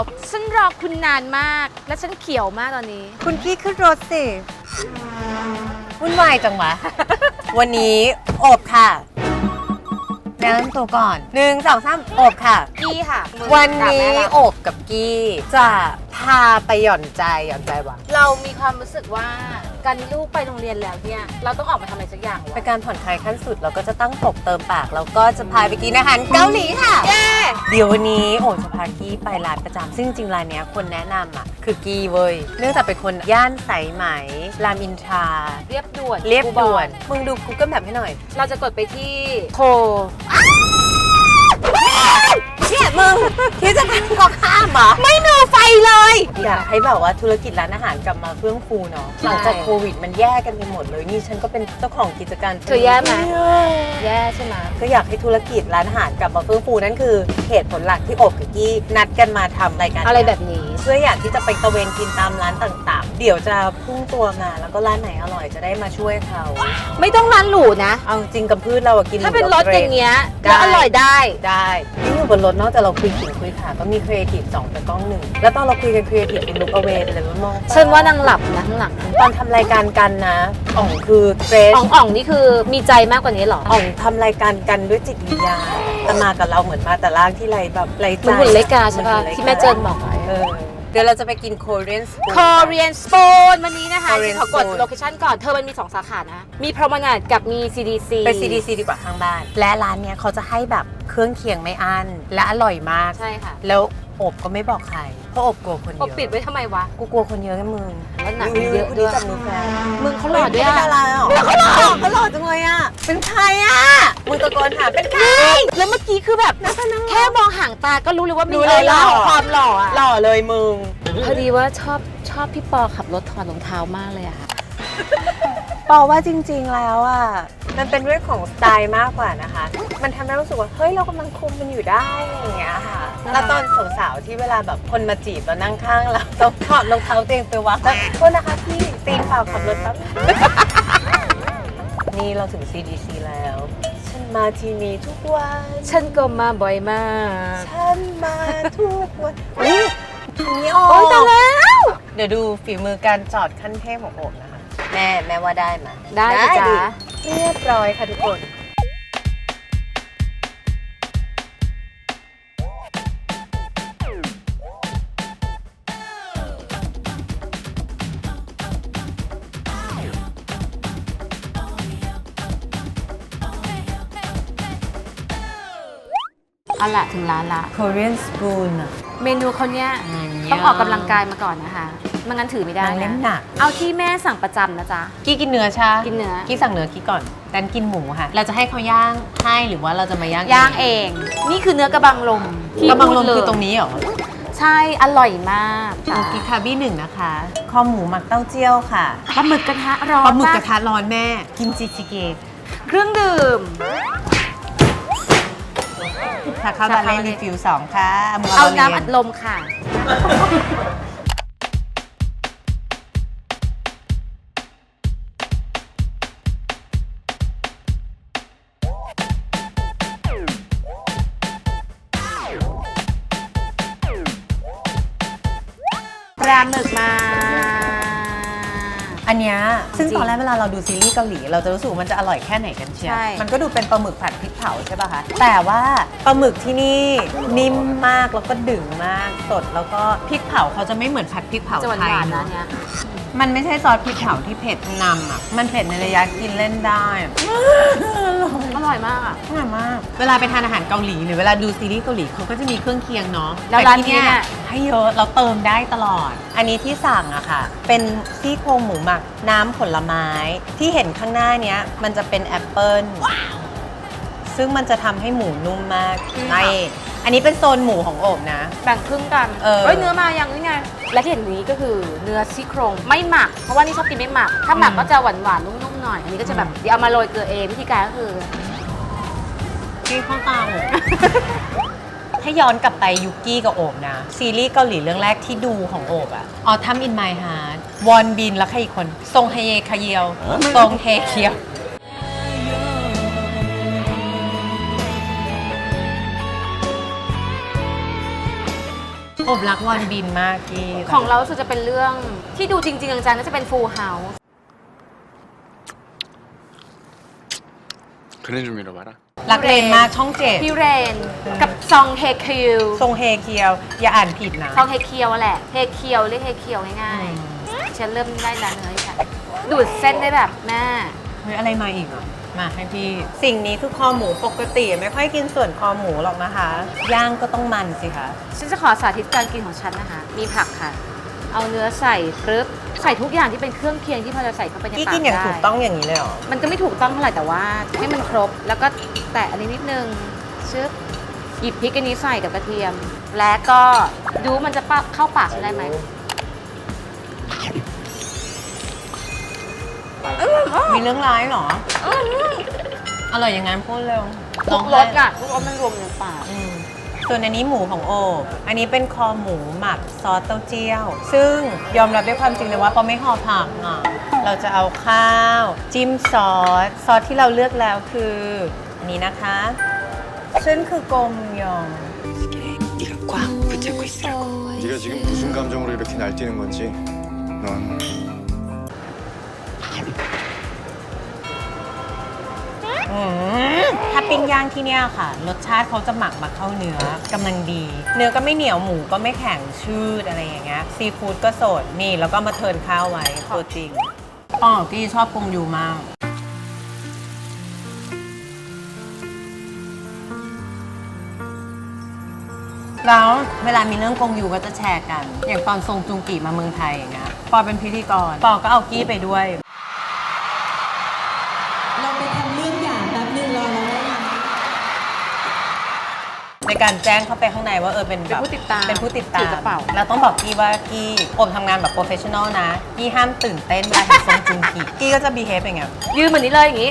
บ ฉันรอคุณนานมาก และฉันเขียวมากตอนนี้ คุณกี้ขึ้นรถสิวุ่นวายจังวะ วันนี้โอบค่ะแนะนำตัวก่อนหนึ่งสองสามโอบค่ะ กี้ค่ะมึงวันนี้กับแม่เราโอบกับกี้จะ พาไปหย่อนใจหย่อนใจวะเรามีความรู้สึกว่าการลูกไปโรงเรียนแล้วเนี่ย เราต้องออกมาทำอะไรสักอย่างเป็วะนการผ่อนคลายขั้นสุดเราก็จะตั้งปกเติมปาก แล้วก็จะพาไปกินอาหารเกาหลีค่ะ เย้เดี๋ยววันนี้โอบจะพากี้ไปร้านประจำซึ่งจริงๆร้านเนี้ยคนแนะนำอะคือกี้เว้ยเนื่องจากเป็นคนย่านสายไหมรามอินทราเรียบด่วนเรียบด่วนกูบมึงดู Google Map ให้หน่อยอกเราจะกดไปที่โทรเนี่ยมึงคิดจะทำก็ข้ามเหรอไม่มีไฟเลย อยากให้แบบว่าธุรกิจร้านอาหารกลับมาเฟื่องฟูเนาะหลังจากโควิดมันแย่กันไปหมดเลยนี่ฉันก็เป็นเจ้าของกิจการเธอแย่ไหมแย่ใช่ไหมก็อยากให้ธุรกิจร้านอาหารกลับมาเฟื่องฟูนั่นคือเหตุผลหลักที่โอบกับกี้นัดกันมาทำรายการอะไรแบบนี้ เพื่ออยากที่จะไปตะเวนกินตามร้านต่างๆ เดี๋ยวจะพุ่งตัวมาแล้วก็ร้านไหนอร่อยจะได้มาช่วยเขาไม่ต้องร้านหรูนะ เอาจริงกับพืชเราอะกินถ้าเป็นรถอย่างเงี้ยได้ก็อร่อยได้ ได้ที่อยู่บนรถนอกจากเราคุยขิงคุยขาก็มีครีเอทีฟสองแต่กล้องหนึ่งแล้วตอนเราคุยกันครีเอทีฟเป็นลุกเอาเวไปเลยว่ามองฉันว่านางหลับนะข้างหลังตอนทำรายการกันนะอ่องคือเกรซอ่องอ่องนี่คือมีใจมากกว่านี้เหรออ่องทำรายการกันด้วยจิตวิญญาณแต่มากับเราเหมือนมาแต่ล่างที่ไรแบบไรใจมันหุ่นเล็กกาใช่ป่ะนหุ่นล็กที่แม่เจินบอกไว้เออ เดี๋ยวเราจะไปกิน Korean spoon Korean Spoon วันนี้นะคะ Korean ฉันขอกด Spoon โลเคชั่นก่อน เธอมันมี 2 สาขานะ มี Promenade กับมี CDC ไป CDC ดีกว่าข้างบ้าน และร้านเนี้ยเขาจะให้แบบเครื่องเคียงไม่อั้นและอร่อยมาก ใช่ค่ะ แล้ว อบก็ไม่บอกใครเพราะอบกลัวคนเยปกอะปิดไว้ทำไมวะกูกลัวคนเยอะไงมึงแล้วหนังอุ๊เยอะคนด้นี้วยจับมือแฟนมึงเขาหล่อด้วยไม่อะเป็นดาราเหรอเขาหล่อเขาหล่อจังเลยอะ เป็นใครอะมึงตะโกนหาเป็นใคร แล้วเมื่อกี้คือแบบแค่มองห่างตาก็รู้เลยว่ามีรู้เลยออร่าหล่อ ความหล่ออะหล่อเลยมึง พอดีว่าชอบชอบพี่ปอขับรถถอดรองเท้ามากเลยอะค่ะบอกว่าจริง ๆ แล้วอะ มันเป็นเรื่องของสไตล์มากกว่านะคะ มันทำให้รู้สึกว่า เฮ้ย เรากำลังคุมมันอยู่ได้อย่างเงี้ยค่ะ แล้วตอนสาวๆที่เวลาแบบคนมาจีบเรานั่งข้างเราต้องถอดรองเท้าตัวเองไปวัดแล้วโทษนะคะพี่ตีนเปล่าขับรถแป๊บนี่เราถึง CDC แล้ว ฉันมาที่นี่ทุกวัน ฉันก็มาบ่อยมาก ฉันมาทุกวันอุ๊ยอันนี้ออกโอ๊ยตายแล้ว เดี๋ยวดูฝีมือการจอดขั้นเทพของโอบนะคะ แม่แม่ว่าได้ไหมได้สิจ๊ะดิ เรียบร้อยค่ะทุกคน เอาละถึงร้านละ Korean spoon อะเมนูเขาเนี้ยอืมต้องออกกำลังกายมาก่อนนะคะ ไม่งั้นถือไม่ได้นางเล่นะมหนัก เอาที่แม่สั่งประจำนะจ๊ะ กี้กินเนื้อใช่กินเนื้อ กี้สั่งเนื้อกี้ก่อนแตนกินหมูค่ะ เราจะให้เขาย่างให้หรือว่าเราจะมาย่างย่างเอง นี่คือเนื้อกระบังลมที่กระบังลมพูดเยคือตรงนี้เหรอใช่ อร่อยมากจ้ะโอกิคาบี้หนึ่งนะคะคอหมูหมักเต้าเจี้ยวค่ะปลาหมึกกระทะร้อนปลาหมึกกระมทะร้อนแม่กิมจิชิเกะเครื่องดื่ม ชาคาบาเล่รีฟิวสองค่ะมัวเอารียน้ำอัดลมค่ะ ปลาหมึกมา อันเนี้ยซึ่งจริงตอนแรกเวลาเราดูซีรีส์เกาหลี เราจะรู้สึกว่ามันจะอร่อยแค่ไหนกันเชียวใช่ มันก็ดูเป็นปลาหมึกผัดพริกเผาใช่ป่ะคะ แต่ว่าปลาหมึกที่นี่นิ่มมากแล้วก็ดึงมากสดแล้วก็พริกเผาเขาจะไม่เหมือนผัดพริกเผาจะหวานไทยหวานๆนะเนอะ เนี่ย มันไม่ใช่ซอสพริกเผาที่เผ็ดนำอะ มันเผ็ดในระยะกินเล่นได้อะอร่อยมากอะ อร่อยมาก เวลาไปทานอาหารเกาหลีหรือเวลาดูซีรีส์เกาหลีเขาก็จะมีเครื่องเคียงเนาะแล้วต่ร้านที่นี้เนี่ยให้เยอะเราเติมได้ตลอด อันนี้ที่สั่งอะค่ะ เป็นซี่โครงหมูหมักน้ำผลไม้ ที่เห็นข้างหน้าเนี้ย มันจะเป็นแอปเปิลซึ่งมันจะทำให้หมูนุ่มมากใน อันนี้เป็นโซนหมูของโอบนะ แบ่งครึ่งกันเออเนื้อมายังนี่ไง และที่เห็นนี้ก็คือเนื้อซี่โครงไม่หมัก เพราะว่านี่ชอบกินไม่หมัก ถ้าหมักก็จะหวานหวานๆนุ่มๆหน่อย อันนี้ก็จะแบบเดี๋ยวเอามาโรยเกลือเองวิธีการก็คือ กี้ข้าวตาโอบ ถ้าย้อนกลับไปยุกกี้กับโอบนะ ซีรีส์เกาหลีเรื่องแรกที่ดูของโอบอะออทัมอินไมฮาร์ดวอนบินแล้วใครอีกคนทรงเฮเยคาเยียวทรงเฮเคียว อบรักวันบินมากกี้ ของเราสุดจะเป็นเรื่องที่ดูจริงๆจังๆน่าจะเป็น Full House 그네 좀 잃어봐라. รักเลนมากช่องเจ็ด พี่เรนกับซองเฮคิว ทรงเฮเคียว อย่าอ่านผิดนะ ซองเฮเคียวแหละเฮเคียวเรียกเฮเคียวง่ายๆ ฉันเริ่มได้แล้วเนื้อฉันดูดเส้นได้แบบแม่ เฮ้ยอะไรมาอีกอ่ะ มาให้พี่ สิ่งนี้คือคอหมูปกติไม่ค่อยกินส่วนคอหมูหรอกนะคะ ย่างก็ต้องมันสิคะฉันจะขอสาธิตการกินของฉันนะคะ มีผักค่ะ เอาเนื้อใส่ปึ๊บใส่ทุกอย่างที่เป็นเครื่องเคียงที่พอจะใส่เข้าไปในกี้ปากกินอย่างได้ ถูกต้องอย่างนี้เลยเหรอ มันก็ไม่ถูกต้องเท่าไหร่แต่ว่าให้มันครบ แล้วก็แตะอันนี้นิดนึงชึบหยิบพริกอันนี้ใส่กับกระเทียม และก็ดูมันจะปะเข้าปากฉันได้ไหม มีเรื่องร้ายเหรอ อร่อยอย่างนั้นพูดเร็ว ทุกรส ให้ อ่ะทุกรสมันรวมอยู่ในปาก อืมส่วนอันนี้หมูของโอ อันนี้เป็นคอหมูหมักซอสเต้าเจี้ยว ซึ่งยอมรับด้วยความจริงเลยว่าปอไม่ห่อผักอ่ะ เราจะเอาข้าว จิ้มซอส ซอสที่เราเลือกแล้วคืออันนี้นะคะ ซึ่งคือกลมยอง 네가 지금 무슨 감정으로 이렇게 날뛰는 건지 넌 ถ้าปิ้งย่างที่เนี่ยค่ะ รสชาติเขาจะหมักมาเข้าเนื้อกำลังดี เนื้อก็ไม่เหนียวหมูก็ไม่แข็งชืดอะไรอย่างเงี้ยซีฟู้ดก็สดนี่แล้วก็มาเทิร์นข้าวไว้ตัวจริงป้องกับกี้ชอบกงยูมาก แล้วเวลามีเรื่องกงยูก็จะแชร์กัน อย่างตอนทรงจุงกีมาเมืองไทยอย่างเงี้ยปอเป็นพิธีกรปอก็เอากี้ไปด้วย ในการแจ้งเข้าไปข้างในว่าเออเป็นเป็นแบบผู้ติดตามเป็นผู้ติดตาถืมอกระเป๋า เราต้องบอกกี้ว่ากี้ผมทำงานแบบโปรเฟชชั่นอลนะกี้ห้ามตื่นเต้นเวลาเห็นทรงจุงกีกี้ก็จะบีเฮฟอย่างเงี้ยยืนเหมือนนี้เลยอย่างนี้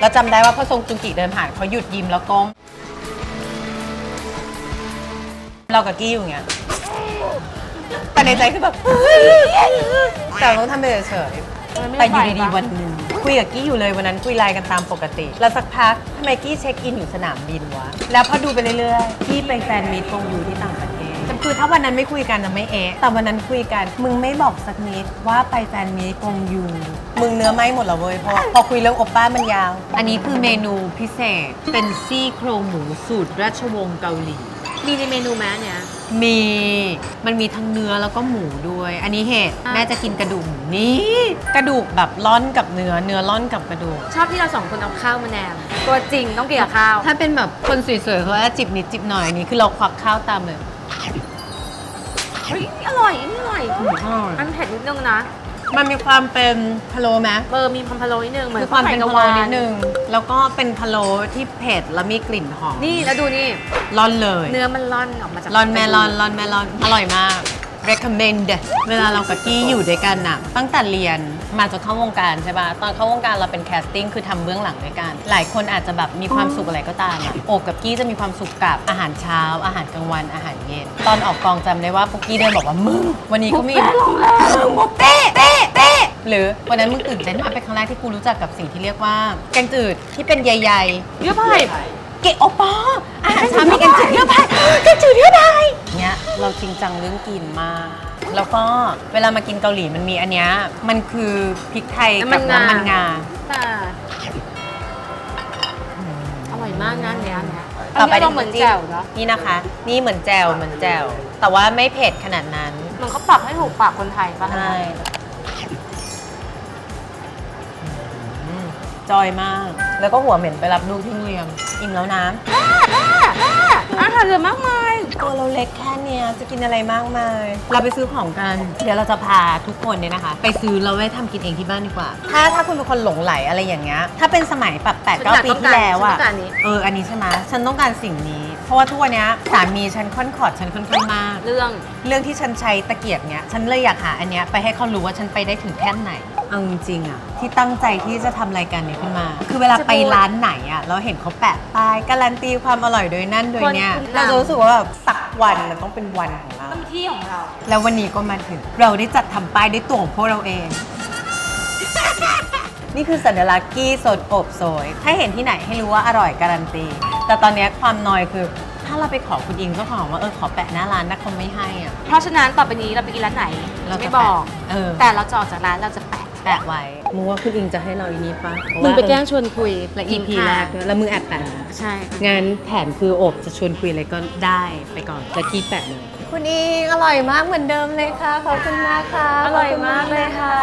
เราจำได้ว่าพอทรงจุงกีเดินผ่านเขาหยุดยิ้มแล้วก้มเรากับกี้อยู่อย่างเงี้ยแต่ในใจคือแบบเฮ้ยแต่เราต้องทำไปเฉยๆแต่อยู่ดีๆวันหนึ่ง คุยกับกี้อยู่เลยวันนั้นคุยไลน์กันตามปกติ แล้วสักพักทำไมกี้เช็คอินอยู่สนามบินวะ แล้วพอดูไปเรื่อยๆกี้ไปแฟนมีตกงอยู่ที่ต่างประเทศแต่คือถ้าวันนั้นไม่คุยกันจะไม่เอะแต่วันนั้นคุยกัน มึงไม่บอกสักนิดว่าไปแฟนมีตกงอยู่ มึงเนื้อไหมหมดแล้วเว้ยพอพอคุยเรื่องโอป้ามันยาว อันนี้คือเมนูพิเศษเป็นซี่โครงหมูสูตรราชวงศ์เกาหลี มีในเมนูแม้เนี่ย มีมันมีทั้งเนื้อแล้วก็หมูด้วย อันนี้เห็ดอะแม่จะกินกระดูกหมูนี่กระดูกแบบล่อนกับเนื้อเนื้อล่อนกับกระดูก ชอบที่เราสองคนเอาข้าวมาแนมตัวจริงต้องกินกับข้าว ถ้าเป็นแบบคนสวยๆเขาจะจิบนิดจิบหน่อยอันนี้คือเราควักข้าวตามเลยเฮ้ยนี่อร่อยนี่อร่อย อันเผ็ดนิดนึงนะ มันมีความเป็นพะโล้ไหมเบอร์มีความพะโล้นิดนึงเหมือนคือความเป็นข้พะวโล้ไก่กะวานิดนึง แล้วก็เป็นพะโล้ที่เผ็ดแล้วมีกลิ่นหอมนี่แล้วดูนี่ร่อนเลย เนื้อมันร่อนออกมาจากลอนแมลอนลอนแมลอนอร่อยมาก recommend เวลาเรากับกี้อยู่ด้วยกันน่ะ ตั้งแต่เรียน มาจนเข้าวงการใช่ป่ะ ตอนเข้าวงการเราเป็นแคสติ้งคือทำเบื้องหลังด้วยกัน หลายคนอาจจะแบบมีความสุขอะไรก็ตามอะโอบกับกี้จะมีความสุขกับอาหารเช้า อาหารกลางวัน อาหารเย็น ตอนออกกองจำได้ว่าปุกกี้เดินบอกว่ามึง วันนี้ก็มีมึงบุฟเป้เป้เป้หรือวันนั้นมึงตื่นเต้นมากเป็นครั้งแรกที่กูรู้จักกับสิ่งที่เรียกว่า แกงจืดที่เป็นใหญ่ๆเยอะไปเกะโอปออาหารเช้ามีกันจืดเยอะไปกันจืดเยอะไปเนี้ยเราจริงจังเรื่องกินมาก แล้วก็เวลามากินเกาหลีมันมีอันเนี้ยมันคือพริกไทยกับน้ำมันงา แต่อร่อยมากนะอันเนี้ยอันเนี้ยต่อไปนนี้เราเหมือนแจ่วเนาะนี่นะคะ นี่เหมือนแจ่วเหมือนแจ่วแต่ว่าไม่เผ็ดขนาดนั้นเหมันเขาปรับให้ถูกปากคนไทยป่ะใช่อืมจอยมาก แล้วก็หัวเหม็นไปรับลูกที่โรงเรียนอิ่มแล้วนะอาหารเหลือมากมาย ตัวเราเล็กแค่เนี้ยจะกินอะไรมากมาย เราไปซื้อของกัน เดี๋ยวเราจะพาทุกคนเนี่ยนะคะ ไปซื้อเราไว้ทำกินเองที่บ้านดีกว่า ถ้าถ้าคุณเป็นคนหลงไหลอะไรอย่างเงี้ย ถ้าเป็นสมัยแบบแปดฉันเก้าอยากปีต้องที่การแล้วฉันต้อะองการอันนี้ เออ อันนี้ใช่ไหมฉันต้องการสิ่งนี้ เพราะว่าทุกวันเนี้ยสามีฉันค่อนขอดฉันค่อนข้างมาก เรื่อง เรื่องที่ฉันใช้ตะเกียบเนี้ย ฉันเลยอยากหาอันเนี้ยไปให้เขารู้ว่าฉันไปได้ถึงแค่ไหน เอาจริงๆอะที่ตั้งใจที่จะทำรายการนี้ขึ้นมา คือเวลาไปร้านไหนอะเราเห็นเขาแปะป้ายการันตีความอร่อยโดยนั่นโดยเนี้ยคนเราจะรู้สึกว่าแบบสักวันมันต้องเป็นวันของเรา ต้องมีที่ของเรา แล้ววันนี้ก็มาถึง เราได้จัดทำป้ายด้วยตัวของพวกเราเอง นี่คือสัญลักษณ์กี้สดอบโซยถ้าเห็นที่ไหนให้รู้ว่าอร่อยการันตี แต่ตอนนี้ความนอยคือ ถ้าเราไปขอคุณอิงก็ขอว่าเออขอแปะหน้าร้านนะเขาไม่ให้อะ เพราะฉะนั้นต่อไปนี้เราไปกินร้านไหนเราจะไม่บอก แปะเออ แต่เราจะออกจากร้านเราจะแปะแปะไว้ มึงว่าคุณอิงจะให้เราอีนี้ปะมึงไปแกล้งชวนคุยและ EP แรกด้วยแล้วมึงแอบแปะนะใช่ งานแผนคือโอบจะชวนคุยอะไรก็ได้ไปก่อนแล้วกี้แปะเลยคุณอิงอร่อยมากเหมือนเดิมเลยค่ะขอบคุณมากค่ะอร่อยมากเลยค่ะ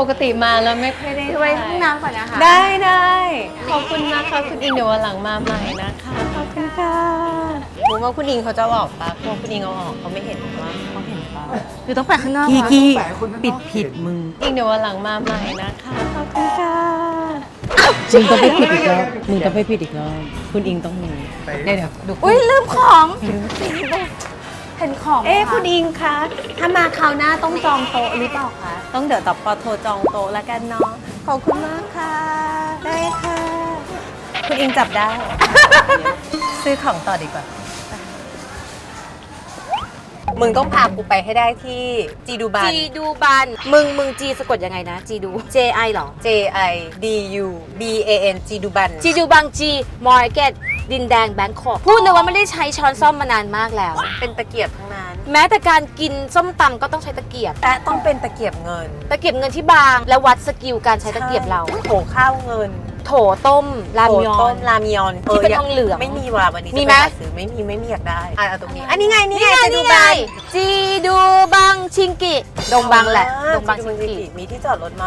ปกติมาแล้วไม่ค่อยได้ไปห้องน้ำก่อนนะคะ ได้ได้ขอบคุณนะคะคุณอิงเดี๋ยววันหลังมาใหม่นะคะขอบคุณค่ะ ผมว่าคุณอิงเขาจะออกปะเพราะคุณอิงเอาออกเขาไม่เห็นว่าเขาเห็นปะหรือต้องแปะข้างนอกกี้วะกี้ปิดผิดมึงอิงเดี๋ยววันหลังมาใหม่นะคะขอบคุณค่ะมึงต้องไปผิดอีกรอบมึงต้องไปผิดอีกรอบคุณอิงต้องมีเดี๋ยวเดี๋ยวดูอุ้ยลืมของเห็นของไหมเอ๊ะะคุณอิงคะถ้ามาคราวหน้าต้องจองโต๊ะหรือเปล่าคะต้องเดี๋ยวต่อปอโทรจองโต๊ะแล้วกันเนาะขอบคุณมากค่ะ ได้ค่ะ คุณอิงจับได้ ซื้อของต่อดีกว่า มึงต้องพากูไปให้ได้ที่จีดูบัน จีดูบัน มึงมึงจีสะกดยังไงนะ จีดู J I หรอ J I D U B A N จีดูบัน จีดูบังจีมอร์เก็ตดินแดงแบงคอกพูดเลยว่าไม่ได้ใช้ช้อนซ่อมมานานมากแล้ว เป็นตะเกียบทั้งนั้น แม้แต่การกินส้มตำก็ต้องใช้ตะเกียบ แต่ต้องเป็นตะเกียบเงิน ตะเกียบเงินที่บาง และวัดสกิลการใช้ตะเกียบเรา โถข้าวเงิน โถต้มรามยอโถต้นมรามยอนที่เป็นยากทองเหลือง ไม่มีว่ะวันนี้มีไหมจะปาซื้อไม่มีไม่มีอยากได้อะเอาตรงนี้อันนี้ไงนี่ไงจีดูนี่ไงบันจีดูบังชิงกิดงบังแหละอ่าดงบังจีชิดูงบักิมีที่จอดรถไหม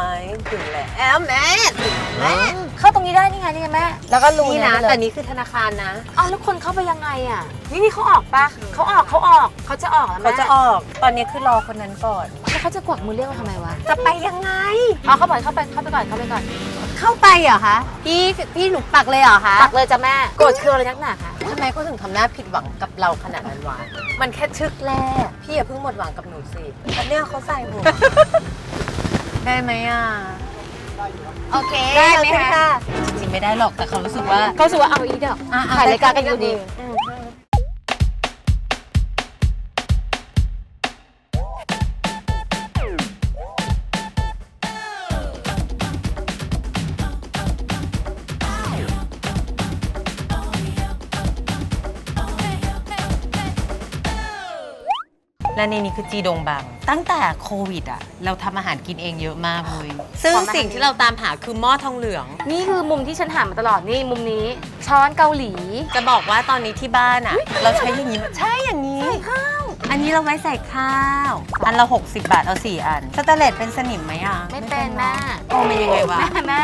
ถึงแล้วแอมแม่ถึงแม่เข้าตรงนี้ได้นี่ไงนี่ไงแม่แล้วก็รูนี่นะเลยแต่นี้คือธนาคารนะอ้าวแล้วคนเข้าไปยังไงอะนี่นี่เขาออกปะเขาออกเขาออกเขาจะออกแล้วเขาแม่จะออกตอนนี้คือรอคนนั้นก่อนแล้วเขาจะกวักมือเรียกเราทำไมวะจะไปยังไง อ๋อเขาบอกเข้าไปเข้าไปก่อนเข้าไปก่อน เข้าไปเหรอคะพี่พี่หนูปักเลยเหรอคะปักเลยจ้ะแม่โกรธคืออะไรนักหนาคะทำไมเขาถึงทำหน้าผิดหวังกับเราขนาดนั้นวะมันแค่ชึกแรกพี่อย่าเพิ่งหมดหวังกับหนูสิอันเนี้ยเขาใส่หัวได้ไหมอะโอเคได้ไหมโอเคะจริงๆไม่ได้หรอกแต่เขารู้สึกว่าเขาสูว่าเอาอีเดอกอะอะถ่ายรายการกันอยู่ดี และในนี้คือจีดงบัง ตั้งแต่โควิดอะเราทำอาหารกินเองเยอะมากเลยซึ่งสิ่งที่เราตามหาคือหม้อทองเหลือง นี่คือมุมที่ฉันหามาตลอดนี่มุมนี้ ช้อนเกาหลี จะบอกว่าตอนนี้ที่บ้านอะเราใช้อย่างนี้มาใช่อย่างนี้ข้าว อันนี้เราไว้ใส่ข้าว อันละ 60 บาท เอา 4 อันสแตนเลสเป็นสนิมไหมอะไม่เป็นแม่โอ้มันยังไงวะ แม่แม่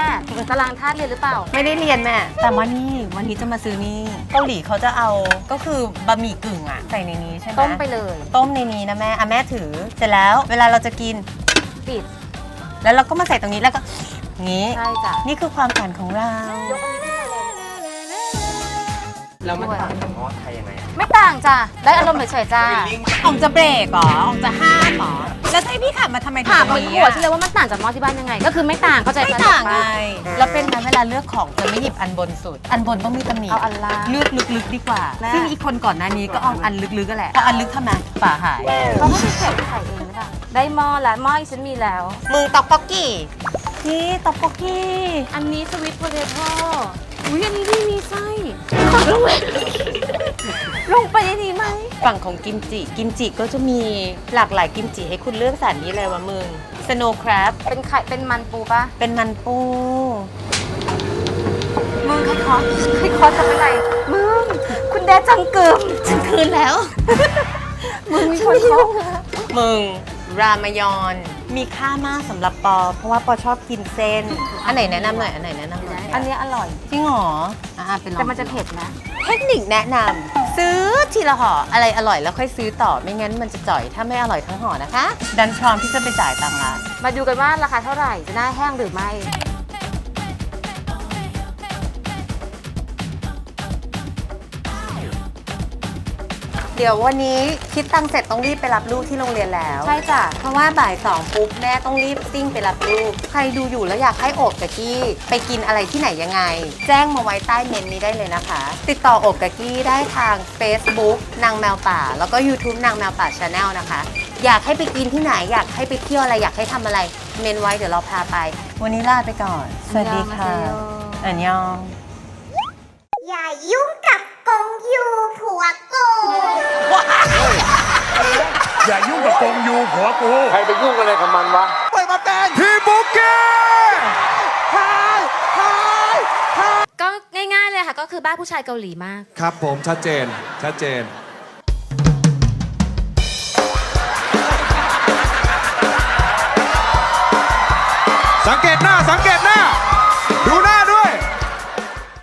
ตารางธาตุเรียนหรือเปล่า ไม่ได้เรียนแม่ แต่ว่านี่วันนี้จะมาซื้อนี่เกาหลีเขาจะเอาก็คือบะหมี่กึ่งอะใส่ในนี้ใช่ไหมต้มไปเลย ต้มในนี้นะแม่อะแม่ถือ เสร็จแล้วเวลาเราจะกิน ปิด แล้วเราก็มาใส่ตรงนี้แล้วก็งี้ ใช่จ้ะนี่คือความฝันของเรา แล้วมันต่างจากหม้อไทยยังไงอะไม่ต่างจ้ะได้อารมณ์เฉยๆจ้าออกจะเบรกเหรอออกจะห้ามเหรอ แล้วจะให้พี่ขับมาทำไมถามเหมือนถึงหัวฉันเลยว่ามันต่างจากหม้อที่บ้านยังไง ก็คือไม่ต่างเข้าใจไม่กันต่างปะไง แล้วเป็นนะเวลาเลือกของจะไม่หยิบอันบนสุด อันบนต้องมีตำหนิเอาอันล่างเลือกลึกๆดีกว่าแม่ซึ่งอีกคนก่อนหน้านี้ก็เอาอันลึกๆก็แหละพออันลึกทำไมฝาหายเขาก็ไปเก็บไข่เองหรือเปล่าได้หม้อแล้วหม้ออีฉันมีแล้วมึงตอกปอกกี้นี่ตอกปอกกี้ อันนี้สวิตโพเทโต้ อุ้ยอันนี้ที่มีไส้ขอลงไปลงไปในนี้ไหมฝั่งของกิมจิ กิมจิก็จะมีหลากหลายกิมจิให้คุณเลือกสรรนี้เลยวะมึง snow crab เป็นไข่เป็นมันปูปะเป็นมันปู มึงใครคอสใครคอสทำอะไร มึง คุณแดจังเกิมฉันคืนแล้ว มึงมีคนคอสมึง รามายอน มีค่ามากสำหรับปอ เพราะว่าปอชอบกินเส้น อันไหนแนะนำหน่อย อันไหนแนะนำหน่ อยอันเนี้ยอร่อยจริงเหรออะๆไปลองแต่มันจะเผ็ดนะเทคนิคแนะนำซื้อทีละห่ออะไรอร่อยแล้วค่อยซื้อต่อไม่งั้นมันจะจ่อยถ้าไม่อร่อยทั้งห่อนะคะ ดันพร้อมที่จะไปจ่ายตังค์ร้านมาดูกันว่าราคาเท่าไหร่จะหน้าแห้งหรือไม่ เดี๋ยววันนี้คิดตังค์เสร็จต้องรีบไปรับลูกที่โรงเรียนแล้ว ใช่จ้ะ เพราะว่าบ่ายสองปุ๊บแม่ต้องรีบซิ่งไปรับลูก ใครดูอยู่แล้วอยากให้โอบกับกี้ไปกินอะไรที่ไหนยังไง แจ้งมาไว้ใต้เมนต์นี้ได้เลยนะคะ ติดต่อโอบกับกี้ได้ทาง Facebook นางแมวป่า แล้วก็ YouTube นางแมวป่าชาแนลนะคะ อยากให้ไปกินที่ไหนอยากให้ไปเที่ยวอะไรอยากให้ทำอะไรเมนไว้เดี๋ยวเราพาไป วันนี้ลาไปก่อน สวัสดีค่ะ อันยอง อย่ายุ่ง ยูผัวกูใครไปยุ่งอะไรกับมันวะเปิดมาแตนที่บุกเก้ก็ง่ายๆเลยค่ะ ก็คือบ้านผู้ชายเกาหลีมาก ครับผมชัดเจน ชัดเจน สังเกตหน้าสังเกต